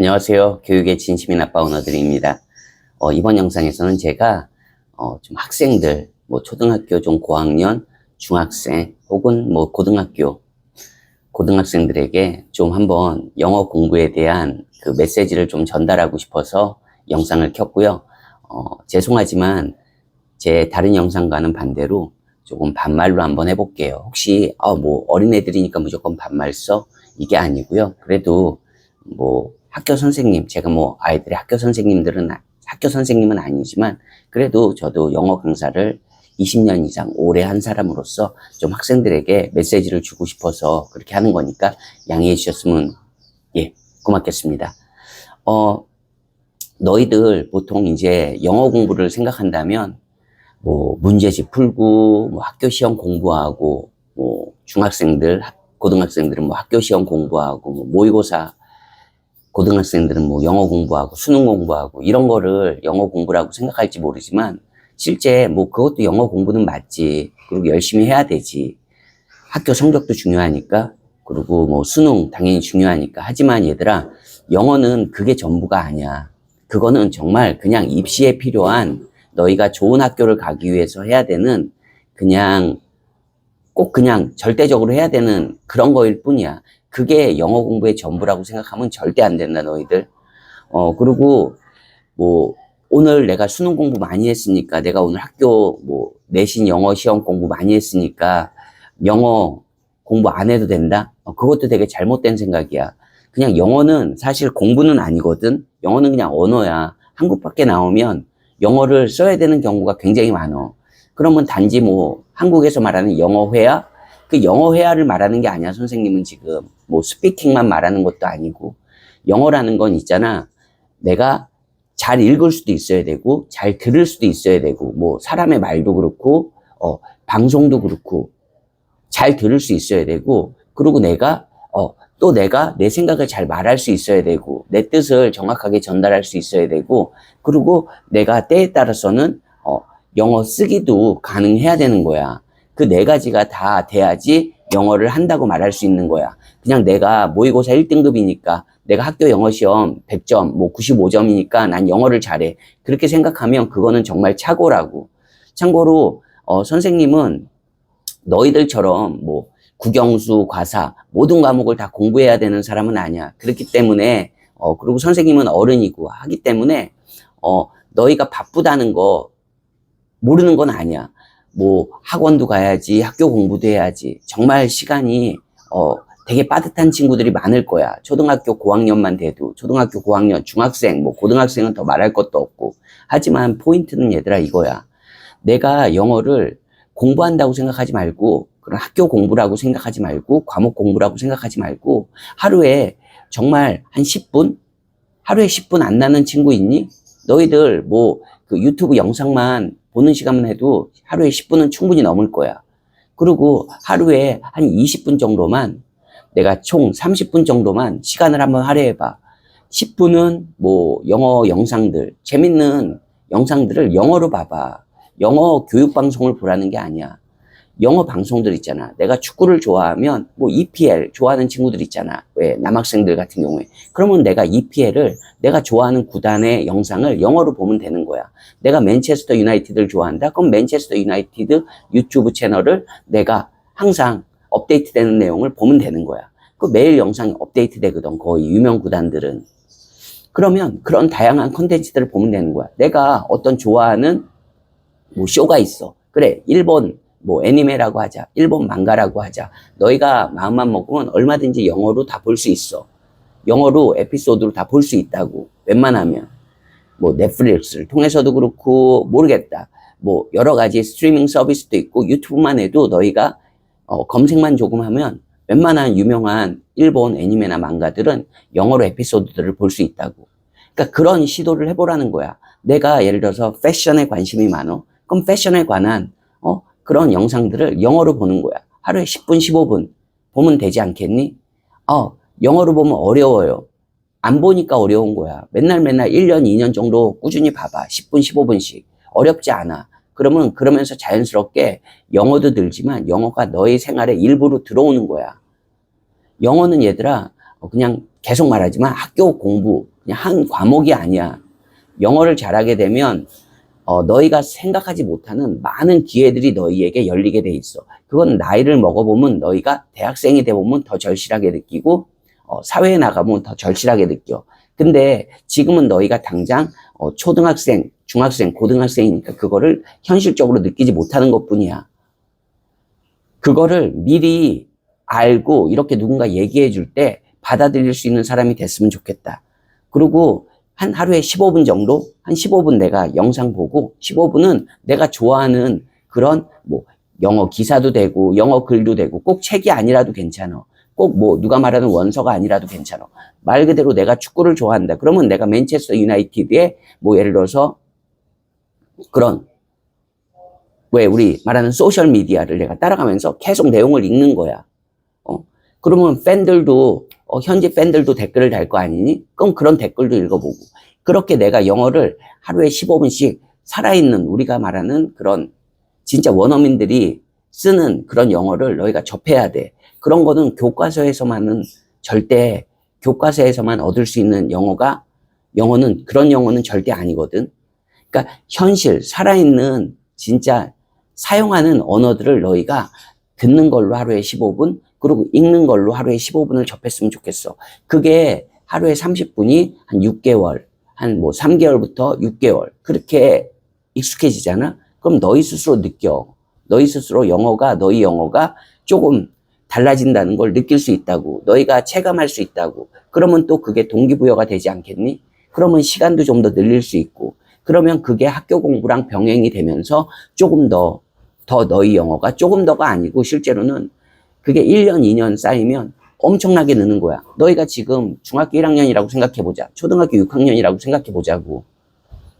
안녕하세요. 교육의 진심인 아빠 오너들입니다. 어, 이번 영상에서는 제가 어, 좀 학생들, 뭐 초등학교 좀 고학년, 중학생 혹은 뭐 고등학교 고등학생들에게 좀 한번 영어 공부에 대한 그 메시지를 좀 전달하고 싶어서 영상을 켰고요. 어, 죄송하지만 제 다른 영상과는 반대로 조금 반말로 한번 해볼게요. 혹시 아, 뭐 어린애들이니까 무조건 반말 써 이게 아니고요. 그래도 뭐 학교 선생님 제가 뭐 아이들의 학교 선생님들은 아- 학교 선생님은 아니지만 그래도 저도 영어 강사를 20년 이상 오래 한 사람으로서 좀 학생들에게 메시지를 주고 싶어서 그렇게 하는 거니까 양해해 주셨으면 예 고맙겠습니다. 어 너희들 보통 이제 영어 공부를 생각한다면 뭐 문제집 풀고 뭐 학교 시험 공부하고 뭐 중학생들 학- 고등학생들은 뭐 학교 시험 공부하고 뭐 모의고사 고등학생들은 뭐 영어 공부하고 수능 공부하고 이런 거를 영어 공부라고 생각할지 모르지만 실제 뭐 그것도 영어 공부는 맞지. 그리고 열심히 해야 되지. 학교 성적도 중요하니까. 그리고 뭐 수능 당연히 중요하니까. 하지만 얘들아 영어는 그게 전부가 아니야. 그거는 정말 그냥 입시에 필요한 너희가 좋은 학교를 가기 위해서 해야 되는 그냥 꼭 그냥 절대적으로 해야 되는 그런 거일 뿐이야. 그게 영어 공부의 전부라고 생각하면 절대 안 된다, 너희들. 어, 그리고 뭐 오늘 내가 수능 공부 많이 했으니까 내가 오늘 학교 뭐 내신 영어 시험 공부 많이 했으니까 영어 공부 안 해도 된다? 어, 그것도 되게 잘못된 생각이야. 그냥 영어는 사실 공부는 아니거든. 영어는 그냥 언어야. 한국 밖에 나오면 영어를 써야 되는 경우가 굉장히 많어. 그러면 단지 뭐 한국에서 말하는 영어 회화 그 영어 회화를 말하는 게 아니야 선생님은 지금 뭐 스피킹만 말하는 것도 아니고 영어라는 건 있잖아 내가 잘 읽을 수도 있어야 되고 잘 들을 수도 있어야 되고 뭐 사람의 말도 그렇고 어 방송도 그렇고 잘 들을 수 있어야 되고 그리고 내가 어 또 내가 내 생각을 잘 말할 수 있어야 되고 내 뜻을 정확하게 전달할 수 있어야 되고 그리고 내가 때에 따라서는 어 영어 쓰기도 가능해야 되는 거야. 그 네 가지가 다 돼야지 영어를 한다고 말할 수 있는 거야. 그냥 내가 모의고사 1등급이니까 내가 학교 영어 시험 100점, 뭐 95점이니까 난 영어를 잘해. 그렇게 생각하면 그거는 정말 착오라고. 참고로 어, 선생님은 너희들처럼 뭐 국영수, 과사 모든 과목을 다 공부해야 되는 사람은 아니야. 그렇기 때문에 어 그리고 선생님은 어른이고 하기 때문에 어 너희가 바쁘다는 거 모르는 건 아니야. 뭐 학원도 가야지, 학교 공부도 해야지. 정말 시간이 어 되게 빠듯한 친구들이 많을 거야. 초등학교 고학년만 돼도 초등학교 고학년, 중학생, 뭐 고등학생은 더 말할 것도 없고. 하지만 포인트는 얘들아 이거야. 내가 영어를 공부한다고 생각하지 말고 그런 학교 공부라고 생각하지 말고 과목 공부라고 생각하지 말고 하루에 정말 한 10분? 하루에 10분 안 나는 친구 있니? 너희들 뭐 그 유튜브 영상만 보는 시간만 해도 하루에 10분은 충분히 넘을 거야. 그리고 하루에 한 20분 정도만 내가 총 30분 정도만 시간을 한번 할애해봐. 10분은 뭐 영어 영상들, 재밌는 영상들을 영어로 봐봐. 영어 교육 방송을 보라는 게 아니야. 영어 방송들 있잖아. 내가 축구를 좋아하면 뭐 EPL 좋아하는 친구들 있잖아. 왜 남학생들 같은 경우에 그러면 내가 EPL을 내가 좋아하는 구단의 영상을 영어로 보면 되는 거야. 내가 맨체스터 유나이티드를 좋아한다. 그럼 맨체스터 유나이티드 유튜브 채널을 내가 항상 업데이트되는 내용을 보면 되는 거야. 그 매일 영상이 업데이트 되거든. 거의 유명 구단들은. 그러면 그런 다양한 콘텐츠들을 보면 되는 거야. 내가 어떤 좋아하는 뭐 쇼가 있어. 그래, 일본 뭐 애니메라고 하자. 일본 망가라고 하자. 너희가 마음만 먹으면 얼마든지 영어로 다 볼 수 있어. 영어로 에피소드로 다 볼 수 있다고. 웬만하면. 뭐 넷플릭스를 통해서도 그렇고 모르겠다. 뭐 여러 가지 스트리밍 서비스도 있고 유튜브만 해도 너희가 어, 검색만 조금 하면 웬만한 유명한 일본 애니메나 망가들은 영어로 에피소드들을 볼 수 있다고. 그러니까 그런 시도를 해보라는 거야. 내가 예를 들어서 패션에 관심이 많어. 그럼 패션에 관한 어, 그런 영상들을 영어로 보는 거야. 하루에 10분, 15분 보면 되지 않겠니? 어, 영어로 보면 어려워요. 안 보니까 어려운 거야. 맨날 맨날 1년, 2년 정도 꾸준히 봐봐. 10분, 15분씩. 어렵지 않아. 그러면 그러면서 자연스럽게 영어도 들지만 영어가 너의 생활의 일부로 들어오는 거야. 영어는 얘들아 어, 그냥 계속 말하지만 학교 공부 그냥 한 과목이 아니야. 영어를 잘하게 되면 어, 너희가 생각하지 못하는 많은 기회들이 너희에게 열리게 돼 있어. 그건 나이를 먹어보면 너희가 대학생이 돼보면 더 절실하게 느끼고 어, 사회에 나가면 더 절실하게 느껴. 근데 지금은 너희가 당장 어, 초등학생, 중학생, 고등학생이니까 그거를 현실적으로 느끼지 못하는 것 뿐이야. 그거를 미리 알고 이렇게 누군가 얘기해 줄 때 받아들일 수 있는 사람이 됐으면 좋겠다. 그리고 한 하루에 15분 정도, 한 15분 내가 영상 보고 15분은 내가 좋아하는 그런 뭐 영어 기사도 되고 영어 글도 되고 꼭 책이 아니라도 괜찮아. 꼭 뭐 누가 말하는 원서가 아니라도 괜찮아. 말 그대로 내가 축구를 좋아한다. 그러면 내가 맨체스터 유나이티드의 뭐 예를 들어서 그런 왜 우리 말하는 소셜 미디어를 내가 따라가면서 계속 내용을 읽는 거야. 어? 그러면 팬들도 어, 현지 팬들도 댓글을 달 거 아니니? 그럼 그런 댓글도 읽어보고 그렇게 내가 영어를 하루에 15분씩 살아있는 우리가 말하는 그런 진짜 원어민들이 쓰는 그런 영어를 너희가 접해야 돼. 그런 거는 교과서에서만은 절대 교과서에서만 얻을 수 있는 영어가 영어는 그런 영어는 절대 아니거든. 그러니까 현실 살아있는 진짜 사용하는 언어들을 너희가 듣는 걸로 하루에 15분 그리고 읽는 걸로 하루에 15분을 접했으면 좋겠어. 그게 하루에 30분이 한 6개월, 한 뭐 3개월부터 6개월 그렇게 익숙해지잖아. 그럼 너희 스스로 느껴. 너희 스스로 영어가 너희 영어가 조금 달라진다는 걸 느낄 수 있다고. 너희가 체감할 수 있다고. 그러면 또 그게 동기부여가 되지 않겠니? 그러면 시간도 좀 더 늘릴 수 있고. 그러면 그게 학교 공부랑 병행이 되면서 조금 더, 더 너희 영어가 조금 더가 아니고 실제로는 그게 1년, 2년 쌓이면 엄청나게 느는 거야. 너희가 지금 중학교 1학년이라고 생각해보자. 초등학교 6학년이라고 생각해보자고.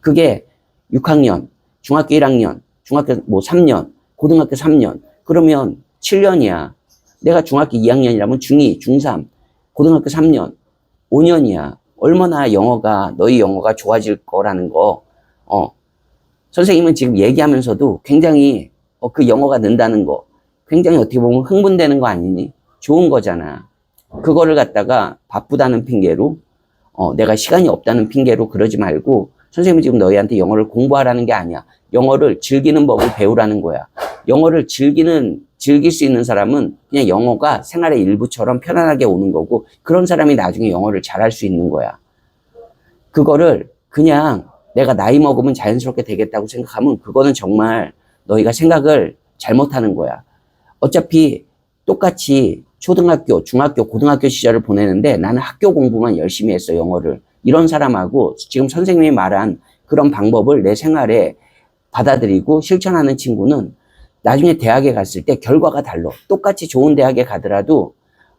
그게 6학년, 중학교 1학년, 중학교 뭐 3년, 고등학교 3년. 그러면 7년이야. 내가 중학교 2학년이라면 중2, 중3, 고등학교 3년, 5년이야. 얼마나 영어가, 너희 영어가 좋아질 거라는 거, 어. 선생님은 지금 얘기하면서도 굉장히, 어, 그 영어가 는다는 거, 굉장히 어떻게 보면 흥분되는 거 아니니? 좋은 거잖아. 그거를 갖다가 바쁘다는 핑계로, 어, 내가 시간이 없다는 핑계로 그러지 말고, 선생님은 지금 너희한테 영어를 공부하라는 게 아니야. 영어를 즐기는 법을 배우라는 거야. 영어를 즐기는, 즐길 수 있는 사람은 그냥 영어가 생활의 일부처럼 편안하게 오는 거고, 그런 사람이 나중에 영어를 잘할 수 있는 거야. 그거를 그냥 내가 나이 먹으면 자연스럽게 되겠다고 생각하면 그거는 정말 너희가 생각을 잘못하는 거야. 어차피 똑같이 초등학교, 중학교, 고등학교 시절을 보내는데 나는 학교 공부만 열심히 했어, 영어를. 이런 사람하고 지금 선생님이 말한 그런 방법을 내 생활에 받아들이고 실천하는 친구는 나중에 대학에 갔을 때 결과가 달라. 똑같이 좋은 대학에 가더라도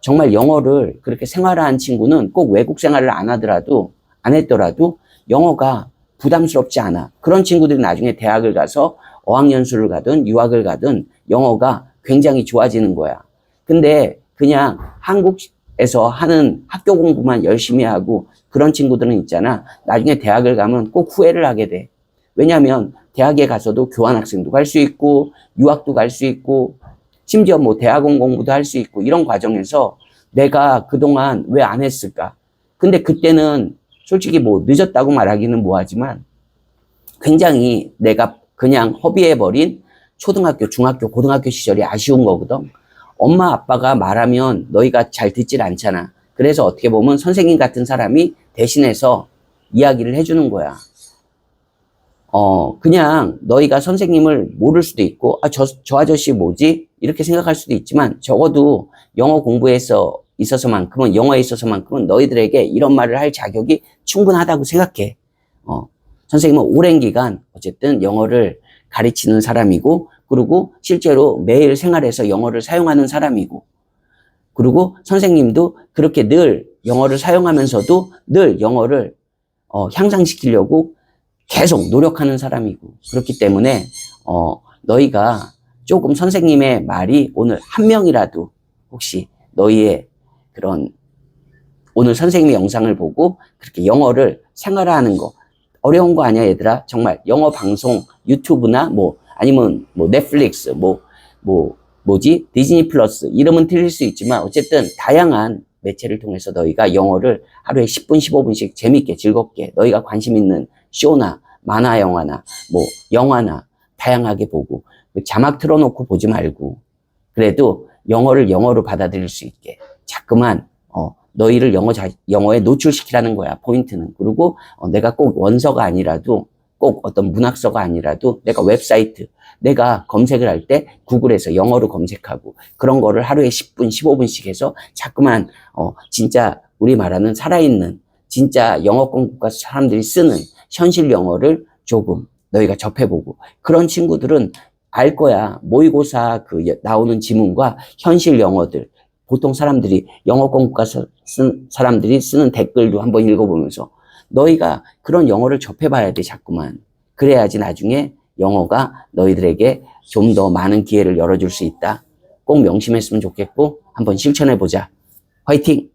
정말 영어를 그렇게 생활한 친구는 꼭 외국 생활을 안 하더라도 안 했더라도 영어가 부담스럽지 않아. 그런 친구들이 나중에 대학을 가서 어학연수를 가든 유학을 가든 영어가 굉장히 좋아지는 거야. 근데 그냥 한국에서 하는 학교 공부만 열심히 하고 그런 친구들은 있잖아. 나중에 대학을 가면 꼭 후회를 하게 돼. 왜냐하면 대학에 가서도 교환학생도 갈 수 있고 유학도 갈 수 있고 심지어 뭐 대학원 공부도 할 수 있고 이런 과정에서 내가 그동안 왜 안 했을까? 근데 그때는 솔직히 뭐 늦었다고 말하기는 뭐하지만 굉장히 내가 그냥 허비해버린 초등학교, 중학교, 고등학교 시절이 아쉬운 거거든. 엄마, 아빠가 말하면 너희가 잘 듣질 않잖아. 그래서 어떻게 보면 선생님 같은 사람이 대신해서 이야기를 해주는 거야. 어, 그냥 너희가 선생님을 모를 수도 있고, 아, 저, 저 아저씨 뭐지? 이렇게 생각할 수도 있지만, 적어도 영어 공부에서 있어서만큼은, 영어에 있어서만큼은 너희들에게 이런 말을 할 자격이 충분하다고 생각해. 어, 선생님은 오랜 기간, 어쨌든 영어를 가르치는 사람이고, 그리고 실제로 매일 생활에서 영어를 사용하는 사람이고, 그리고 선생님도 그렇게 늘 영어를 사용하면서도 늘 영어를 어, 향상시키려고 계속 노력하는 사람이고 그렇기 때문에 어, 너희가 조금 선생님의 말이 오늘 한 명이라도 혹시 너희의 그런 오늘 선생님의 영상을 보고 그렇게 영어를 생활화하는 거 어려운 거 아니야 얘들아? 정말 영어 방송 유튜브나 뭐 아니면 뭐 넷플릭스 뭐 뭐 뭐지? 디즈니 플러스 이름은 틀릴 수 있지만 어쨌든 다양한 매체를 통해서 너희가 영어를 하루에 10분, 15분씩 재밌게 즐겁게 너희가 관심 있는 쇼나 만화 영화나 뭐 영화나 다양하게 보고 자막 틀어놓고 보지 말고 그래도 영어를 영어로 받아들일 수 있게 자꾸만 어, 너희를 영어 자, 영어에 노출시키라는 거야 포인트는. 그리고 어, 내가 꼭 원서가 아니라도 꼭 어떤 문학서가 아니라도 내가 웹사이트 내가 검색을 할 때 구글에서 영어로 검색하고 그런 거를 하루에 10분 15분씩 해서 자꾸만 어, 진짜 우리 말하는 살아있는 진짜 영어 공부과 사람들이 쓰는 현실 영어를 조금 너희가 접해보고 그런 친구들은 알 거야. 모의고사 그 여- 나오는 지문과 현실 영어들 보통 사람들이 영어 공부과 서- 쓴 사람들이 쓰는 댓글도 한번 읽어보면서 너희가 그런 영어를 접해봐야 돼 자꾸만. 그래야지 나중에 영어가 너희들에게 좀 더 많은 기회를 열어줄 수 있다. 꼭 명심했으면 좋겠고 한번 실천해보자. 화이팅!